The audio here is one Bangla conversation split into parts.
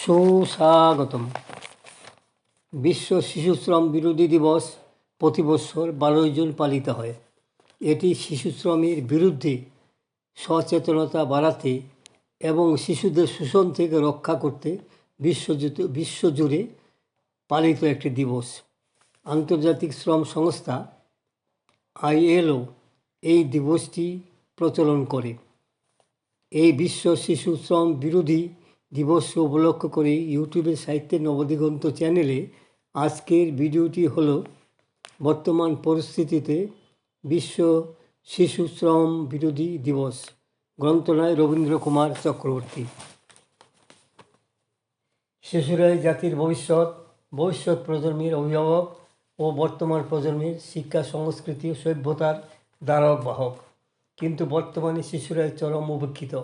সুস্বাগতম। বিশ্ব শিশু শ্রম বিরোধী দিবস প্রতি বছর বারোই জুন পালিত হয়। এটি শিশু শ্রমের বিরুদ্ধে সচেতনতা বাড়াতে এবং শিশুদের শোষণ থেকে রক্ষা করতে বিশ্বজুড়ে বিশ্বজুড়ে পালিত একটি দিবস। আন্তর্জাতিক শ্রম সংস্থা আইএলও এই দিবসটি প্রচলন করে। এই বিশ্ব শিশু শ্রম বিরোধী দিবস উপলক্ষ করে ইউটিউবের সাহিত্যের নবদিগন্ত চ্যানেলে আজকের ভিডিওটি হল বর্তমান পরিস্থিতিতে বিশ্ব শিশু শ্রম বিরোধী দিবস। গ্রন্থনায় রবীন্দ্র কুমার চক্রবর্তী। শিশুরাই জাতির ভবিষ্যৎ ভবিষ্যৎ প্রজন্মের অভিভাবক ও বর্তমান প্রজন্মের শিক্ষা, সংস্কৃতি ও সভ্যতার দ্বারক বাহক কিন্তু বর্তমানে শিশুরাই চরম উপেক্ষিত।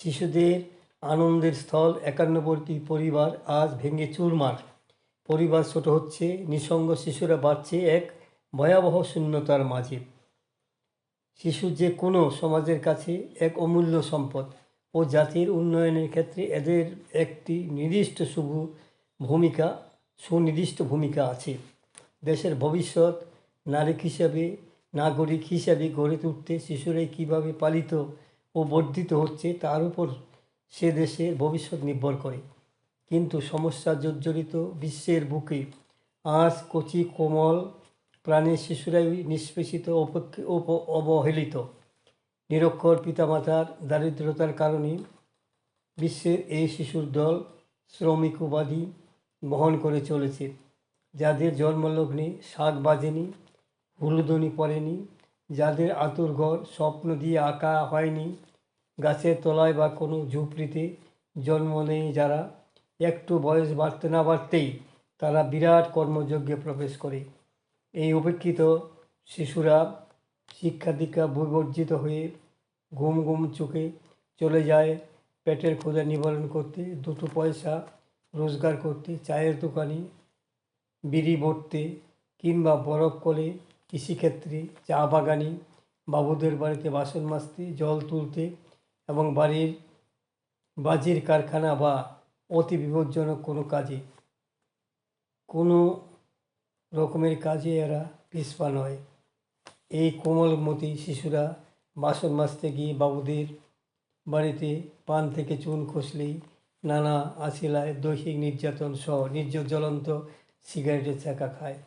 শিশুদের আনন্দের স্থল, একান্নবর্তী পরিবার আজ ভেঙে চুরমার। পরিবার ছোট হচ্ছে, নিঃসঙ্গ শিশুরা বাড়ছে এক ভয়াবহ শূন্যতার মাঝে। শিশু যে কোনো সমাজের কাছে এক অমূল্য সম্পদ। ও জাতির উন্নয়নের ক্ষেত্রে এদের একটি নির্দিষ্ট শুভ ভূমিকা, সুনির্দিষ্ট ভূমিকা আছে। দেশের ভবিষ্যৎ নারী হিসাবে, নাগরিক হিসাবে গড়ে তুলতে শিশুরাই কীভাবে পালিত ও বর্ধিত হচ্ছে তার উপর সে দেশের ভবিষ্যৎ নির্ভর করে। কিন্তু সমস্যা জর্জরিত বিশ্বের বুকে আজ কচি, কোমল প্রাণের শিশুরাই নিষ্পেষিত অবহেলিত। নিরক্ষর পিতামাতার দারিদ্রতার কারণে বিশ্বের এই শিশুর দল শ্রমিক উপাধি বহন করে চলেছে। যাদের জন্মলগ্নে শাক বাজেনি, হুলুদনি পড়েনি, যাদের আতুর ঘর স্বপ্ন দিয়ে আঁকা হয়নি গাছের তলায় বা কোনো ঝুপড়িতে জন্ম নেই যারা। একটু বয়স বাড়তে না বাড়তেই তারা বিরাট কর্মযজ্ঞে প্রবেশ করে। এই উপেক্ষিত শিশুরা শিক্ষা দীক্ষা বিবর্জিত হয়ে ঘুম ঘুম চোখে চলে যায়। পেটের ক্ষুদা নিবারণ করতে, দুটো পয়সা রোজগার করতে, চায়ের দোকানে বিড়ি ভরতে কিংবা বরফ কলে কৃষিক্ষেত্রে চা বাগানে বাবুদের বাড়িতে বাসন মাজতে, জল তুলতে এবং বাড়ির বাজির কারখানা বা অতি বিপজ্জনক কোনো কাজে, কোনো রকমের কাজে এরা পিছপা নয়। এই কোমলমতি শিশুরা বাসন মাজতে গিয়ে বাবুদের বাড়িতে পান থেকে চুন খসলেই নানা আশিলায় দৈহিক নির্যাতন সহ নির্জ জ্বলন্ত সিগারেটের চাকা খায়।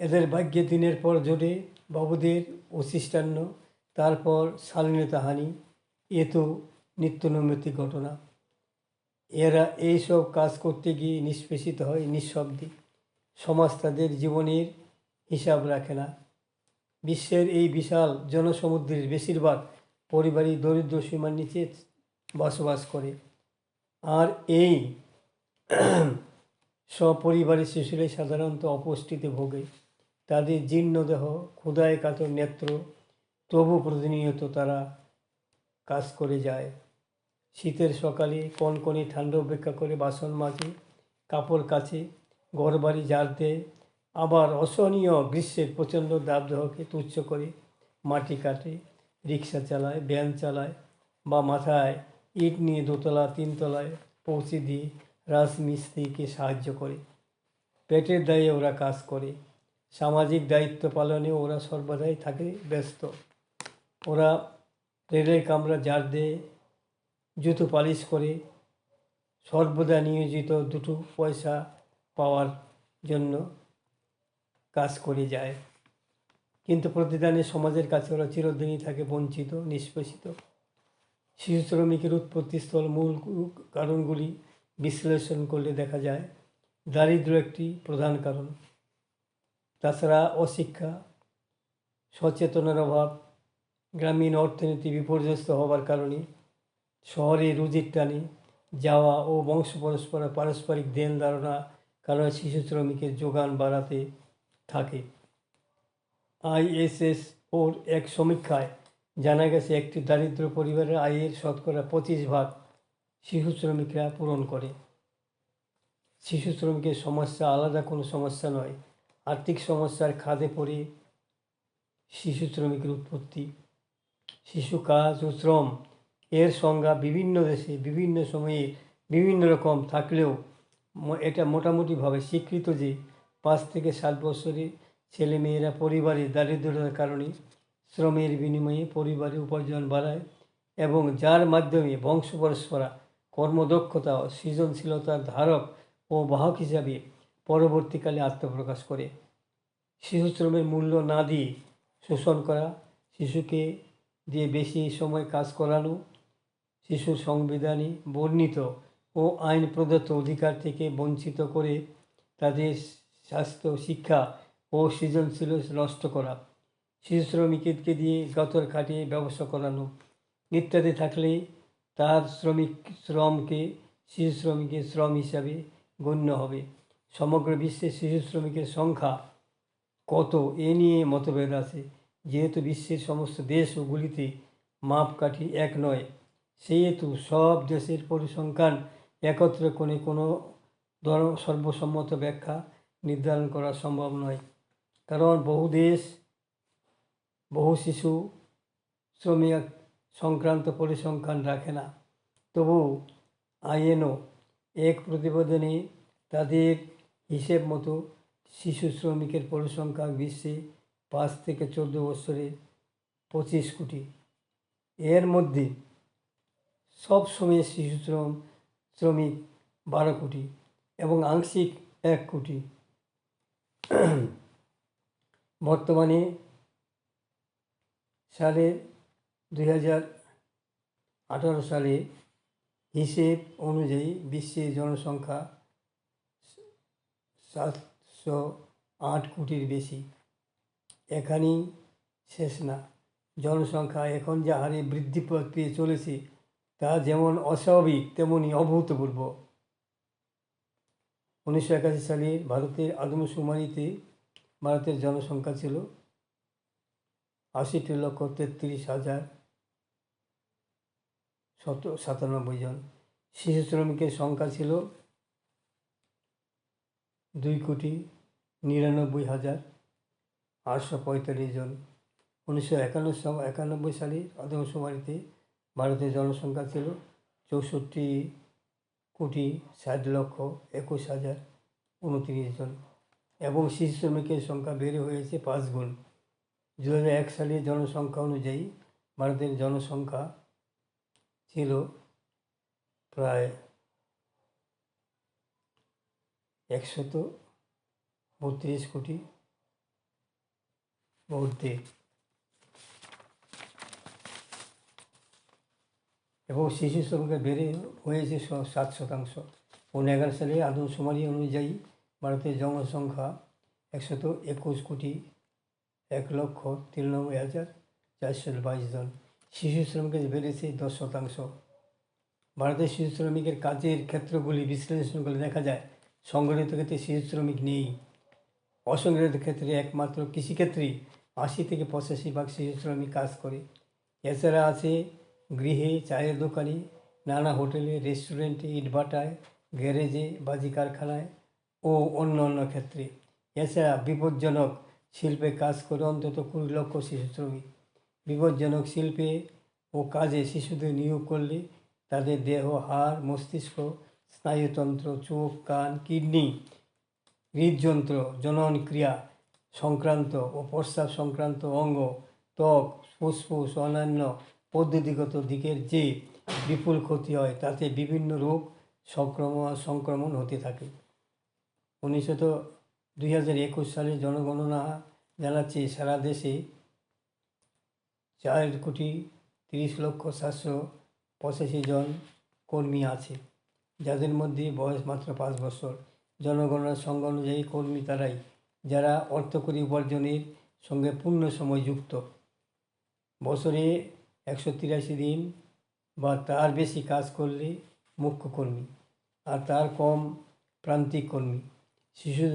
এদের ভাগ্যে দিনের পর জোটে বাবুদের অশিষ্টান্ন, তারপর শালীনতাহানি এ তো নিত্যনৈমিত্তিক ঘটনা। এরা এইসব কাজ করতে গিয়ে নিষ্পেষিত হয়, নিঃশব্দে। সমাজ তাদের জীবনের হিসাব রাখে না। বিশ্বের এই বিশাল জনসমুদ্রের বেশিরভাগ পরিবারই দরিদ্র সীমার নিচে বসবাস করে। আর এই সপরিবারের শিশুরাই সাধারণত অপুষ্টিতে ভোগে। তাদের জীর্ণ দেহ ক্ষুদায় কাতর নেত্র, তবু প্রতিনিয়ত তারা কাজ করে যায়। শীতের সকালে কনকনে ঠান্ডা উপেক্ষা করে বাসন মাজে, কাপড় কাচে, ঘরবাড়ি ঝাড় দেয়, আবার অসহনীয় গ্রীষ্মের প্রচণ্ড দাবদাহকে তুচ্ছ করে মাটি কাটে, রিক্সা চালায়, ভ্যান চালায় বা মাথায় ইট নিয়ে দোতলা, তিনতলায় পৌঁছে দিয়ে রাজমিস্ত্রিকে সাহায্য করে। পেটের দায়ে ওরা কাজ করে। সামাজিক দায়িত্ব পালনে ওরা সর্বদাই থাকে ব্যস্ত। ওরা রেলের কামরা ঝাড় দিয়ে জুতো পালিশ করে সর্বদা নিয়োজিত দুটো পয়সা পাওয়ার জন্য কাজ করে যায়। কিন্তু প্রতিদানে সমাজের কাছে ওরা চিরদিনই থাকে বঞ্চিত, নিষ্পেষিত। শিশু শ্রমিকের উৎপত্তিস্থল মূল কারণগুলি বিশ্লেষণ করলে দেখা যায় দারিদ্র একটি প্রধান কারণ। তাছাড়া অশিক্ষা, সচেতনার অভাব গ্রামীণ অর্থনীতি বিপর্যস্ত হওয়ার কারণে শহরে রুজির টানে যাওয়া ও বংশ পরস্পর পারস্পরিক দেন ধারণা কারণে শিশু শ্রমিকের যোগান বাড়াতে থাকে। আইএসএস ওর এক সমীক্ষায় জানা গেছে, একটি দারিদ্র পরিবারের আয়ের শতকরা পঁচিশ ভাগ শিশু শ্রমিকরা পূরণ করে। শিশু শ্রমিকের সমস্যা আলাদা কোনো সমস্যা নয়। আর্থিক সমস্যার খাদে পড়ে শিশু শ্রমিকের উৎপত্তি। শিশু কাজ ও শ্রম এর সংজ্ঞা বিভিন্ন দেশে বিভিন্ন সময়ে বিভিন্ন রকম থাকলেও এটা মোটামুটিভাবে স্বীকৃত যে পাঁচ থেকে সাত বছরে ছেলেমেয়েরা পরিবারের দারিদ্রতার কারণে শ্রমের বিনিময়ে পরিবারের উপার্জন বাড়ায় এবং যার মাধ্যমে বংশ পরস্পরা কর্মদক্ষতা ও সৃজনশীলতার ধারক ও বাহক হিসাবে পরবর্তীকালে আত্মপ্রকাশ করে। শিশু শ্রমের মূল্য না দিয়ে শোষণ করা, শিশুকে দিয়ে বেশি সময় কাজ করানো, শিশু সংবিধানে বর্ণিত ও আইন প্রদত্ত অধিকার থেকে বঞ্চিত করে তাদের স্বাস্থ্য, শিক্ষা ও সৃজনশীল নষ্ট করা, শিশু শ্রমিককে দিয়ে গতর খাটিয়ে ব্যবসা করানো ইত্যাদি থাকলে তার শ্রমিক শ্রমকে, শিশু শ্রমিকের শ্রম হিসাবে গণ্য হবে। সমগ্র বিশ্বে শিশু শ্রমিকের সংখ্যা কত এ নিয়ে মতভেদ আছে। যেহেতু বিশ্বের সমস্ত দেশ ও গুলিতে মাপকাঠি এক নয়, সেহেতু সব দেশের পরিসংখ্যান একত্র করে কোনো ধর সর্বসম্মত ব্যাখ্যা নির্ধারণ করা সম্ভব নয়। কারণ বহু দেশ, বহু শিশু, শ্রমিক সংক্রান্ত পরিসংখ্যান রাখে না। তবু আইএনও এক প্রতিবেদনে তাদের হিসেব মতো শিশু শ্রমিকের পরিসংখ্যা বিশ্বে পাঁচ থেকে চোদ্দ বছরে পঁচিশ কোটি। এর মধ্যে সব সময় শিশু শ্রম, শ্রমিক বারো কোটি এবং আংশিক এক কোটি। বর্তমানে সালে দুই হাজার আঠারো সালে হিসেব অনুযায়ী বিশ্বের জনসংখ্যা সাতশো আট কোটির বেশি। এখানেই শেষ না। জনসংখ্যা এখন যে হারে বৃদ্ধি পেয়ে চলেছে, তা যেমন অস্বাভাবিক তেমনই অভূতপূর্ব। উনিশশো একাশি সালে ভারতের আদমশুমারিতে ভারতের জনসংখ্যা ছিল আশিটি লক্ষ তেত্রিশ হাজার শত সাতানব্বই জন। শিশু শ্রমিকের সংখ্যা ছিল দুই কোটি নিরানব্বই হাজার। আটশো পঁয়তাল্লিশ জন। উনিশশো একান্ন একানব্বই সালে আদমশুমারিতে ভারতের জনসংখ্যা ছিল চৌষট্টি কোটি ষাট লক্ষ একুশ হাজার উনত্রিশ জন এবং শিশু শ্রমিকের সংখ্যা বেড়ে হয়েছে পাঁচ গুণ। দু এক সালের জনসংখ্যা অনুযায়ী ভারতের জনসংখ্যা ছিল প্রায় একশত বত্রিশ কোটি মধ্যে এবং শিশু শ্রমিকের বেড়ে হয়েছে সাত শতাংশ। পনেরো এগারো সালে আদমশুমারি অনুযায়ী ভারতের জনসংখ্যা একশত একুশ কোটি এক লক্ষ তিরানব্বই হাজার চারশো বাইশ জন। শিশু শ্রমিকের বেড়েছে দশ শতাংশ। ভারতের শিশু শ্রমিকের কাজের ক্ষেত্রগুলি বিশ্লেষণ করলে দেখা যায়, সংগঠিত ক্ষেত্রে শিশু শ্রমিক নেই। অসংগঠিত ক্ষেত্রে একমাত্র কৃষিক্ষেত্রেই আশি থেকে পঁচাশি ভাগ শিশু শ্রমিক কাজ করে। এছাড়া আছে গৃহে, চায়ের দোকানে, নানা হোটেলে, রেস্টুরেন্টে, ইটভাটায়, গ্যারেজে, বাজি কারখানায় ও অন্য অন্য ক্ষেত্রে। এছাড়া বিপজ্জনক শিল্পে কাজ করে অন্তত কুড়ি লক্ষ শিশু শ্রমিক বিপজ্জনক শিল্পে ও কাজে শিশুদের নিয়োগ করলে তাদের দেহ, হাড়, মস্তিষ্ক, স্নায়ুতন্ত্র, চোখ, কান, কিডনি, হৃদযন্ত্র জনন ক্রিয়া সংক্রান্ত ও প্রস্রাব সংক্রান্ত অঙ্গ, ত্বক, ফুসফুস, অন্যান্য পদ্ধতিগত দিকের যে বিপুল ক্ষতি হয়, তাতে বিভিন্ন রোগ সংক্রমণ সংক্রমণ হতে থাকে। উনিশশো দুই হাজার একুশ সালে জনগণনা জানাচ্ছে, সারা দেশে চার কোটি তিরিশ লক্ষ সাতশো পঁচাশি জন কর্মী আছে, যাদের মধ্যে বয়স মাত্র পাঁচ বছর। জনগণনার সংখ্যা অনুযায়ী কর্মী তারাই যারা অর্থকরী উপার্জনের সঙ্গে পূর্ণ সময় যুক্ত। বছরে একশো তিরাশি দিন বা তার বেশি কাজ করলে মুখ্য কর্মী আর তার কম প্রান্তিক কর্মী। শিশু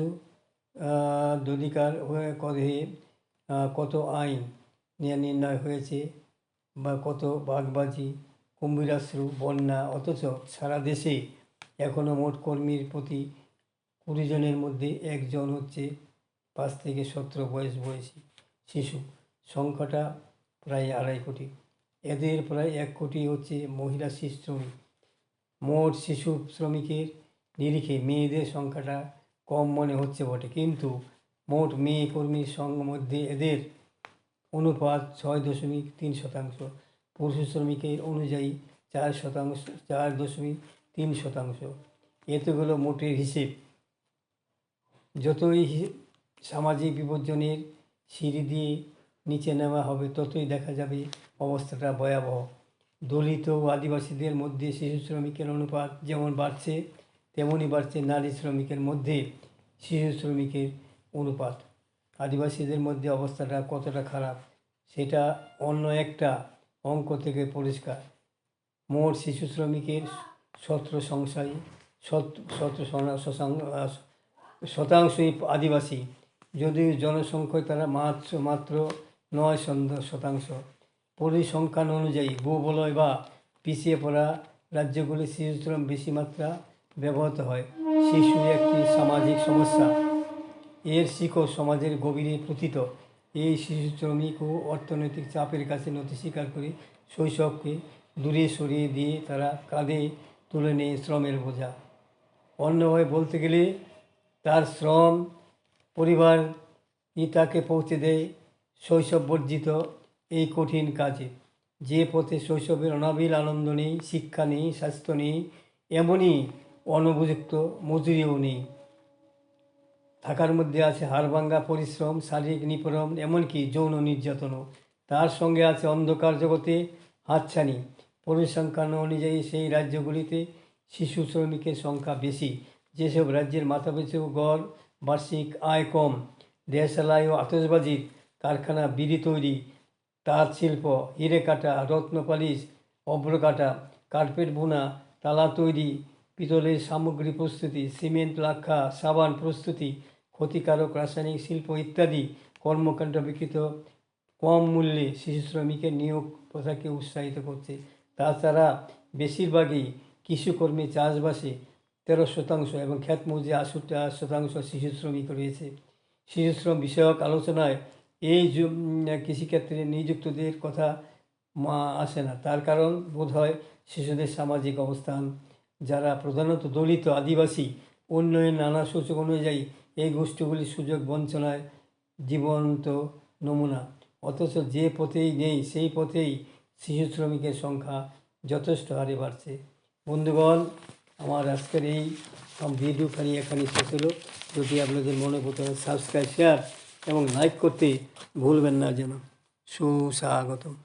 আহ, অধিকার হয়ে কত আইন নিয়ে নির্ণয় হয়েছে বা কত বাগবাজি কুম্ভীরাশ্রু বন্যা অথচ সারা দেশে এখনও মোট কর্মীর প্রতি কুড়ি জনের মধ্যে একজন হচ্ছে পাঁচ থেকে সতেরো বয়স বয়সী শিশু। সংখ্যাটা প্রায় আড়াই কোটি। এদের প্রায় এক কোটি হচ্ছে মহিলা শিশু শ্রমিক। মোট শিশু শ্রমিকের নিরিখে মেয়েদের সংখ্যাটা কম মনে হচ্ছে বটে। কিন্তু মোট মেয়ে কর্মীর সঙ্গ মধ্যে এদের অনুপাত ছয় দশমিক তিন শতাংশ। পুরুষ শ্রমিকের অনুযায়ী চার শতাংশ, চার দশমিক তিন শতাংশ। এতগুলো মোটের হিসেব। যতই সামাজিক বিপর্যনের সিঁড়ি দিয়ে নিচে নেওয়া হবে ততই দেখা যাবে অবস্থাটা ভয়াবহ দলিত ও আদিবাসীদের মধ্যে শিশু শ্রমিকের অনুপাত যেমন বাড়ছে তেমনই বাড়ছে নারী শ্রমিকের মধ্যে শিশু শ্রমিকের অনুপাত আদিবাসীদের মধ্যে অবস্থাটা কতটা খারাপ সেটা অন্য একটা অঙ্ক থেকে পরিষ্কার মোট শিশু শ্রমিকের সতেরো সংখ্যায় সতেরো শতাংশই আদিবাসী যদিও জনসংখ্যায় তারা মাত্র মাত্র নয় শতাংশ। পরিসংখ্যান অনুযায়ী ভূবলয় বা পিছিয়ে পড়া রাজ্যগুলি শিশুশ্রম বেশি মাত্রা ব্যবহৃত হয়। শিশু একটি সামাজিক সমস্যা। এর শিকড় সমাজের গভীরে প্রতীত এই শিশু শ্রমিক ও অর্থনৈতিক চাপের কাছে নথি স্বীকার করে শৈশবকে দূরে সরিয়ে দিয়ে তারা কাঁধে তুলে নেয় শ্রমের বোঝা। অন্যভাবে বলতে গেলে তার শ্রম পরিবার ই তাকে পৌঁছে দেয় শৈশব বর্জিত এই কঠিন কাজে। যে পথে শৈশবের অনাবিল আনন্দ নেই, শিক্ষা নেই, স্বাস্থ্য নেই, এমনই অনুপযুক্ত মজুরিও নেই। থাকার মধ্যে আছে হাড়ভাঙ্গা পরিশ্রম, শারীরিক নিপীড়ন এমনকি যৌন নির্যাতনও। তার সঙ্গে আছে অন্ধকার জগতে হাতছানি। পরিসংখ্যান অনুযায়ী সেই রাজ্যগুলিতে শিশু শ্রমিকের সংখ্যা বেশি। যেসব রাজ্যের মাথাপিছু গড় বার্ষিক আয় কম, দেশালাই ও আতসবাজির কারখানা, বিড়ি তৈরি, তাঁত শিল্প, হিরে কাটা, রত্ন পালিশ, অভ্র কাটা, কার্পেট বোনা, তালা তৈরি, পিতলের সামগ্রী প্রস্তুতি, সিমেন্ট, লাক্ষা, সাবান প্রস্তুতি, ক্ষতিকারক রাসায়নিক শিল্প ইত্যাদি কর্মকাণ্ড বিকৃত, কম মূল্যে শিশু শ্রমিকের নিয়োগ প্রথাকে উৎসাহিত করছে। তাছাড়া বেশিরভাগই কৃষিকর্মী চাষবাসে তেরো শতাংশ এবং খ্যাত মৌজে আষট্টি আট শতাংশ শিশু শ্রমিক রয়েছে। শিশু শ্রম বিষয়ক আলোচনায় এই কৃষিক্ষেত্রে নিযুক্তদের কথা আসে না। তার কারণ বোধ হয় শিশুদের সামাজিক অবস্থান, যারা প্রধানত দলিত, আদিবাসী, উন্নয়ন, নানা সূচক অনুযায়ী এই গোষ্ঠীগুলির সুযোগ বঞ্চনায় জীবন্ত নমুনা। অথচ যে পথেই নেই, সেই পথেই শিশু শ্রমিকের সংখ্যা যথেষ্ট হারে বাড়ছে। বন্ধুগণ আমার আজকের এই ভিডিওখানি এখানে শেষ হলো। যদি আপনাদের মনে করতে সাবস্ক্রাইব শেয়ার এবং লাইক করতে ভুলবেন না যেন। সুস্বাগতম।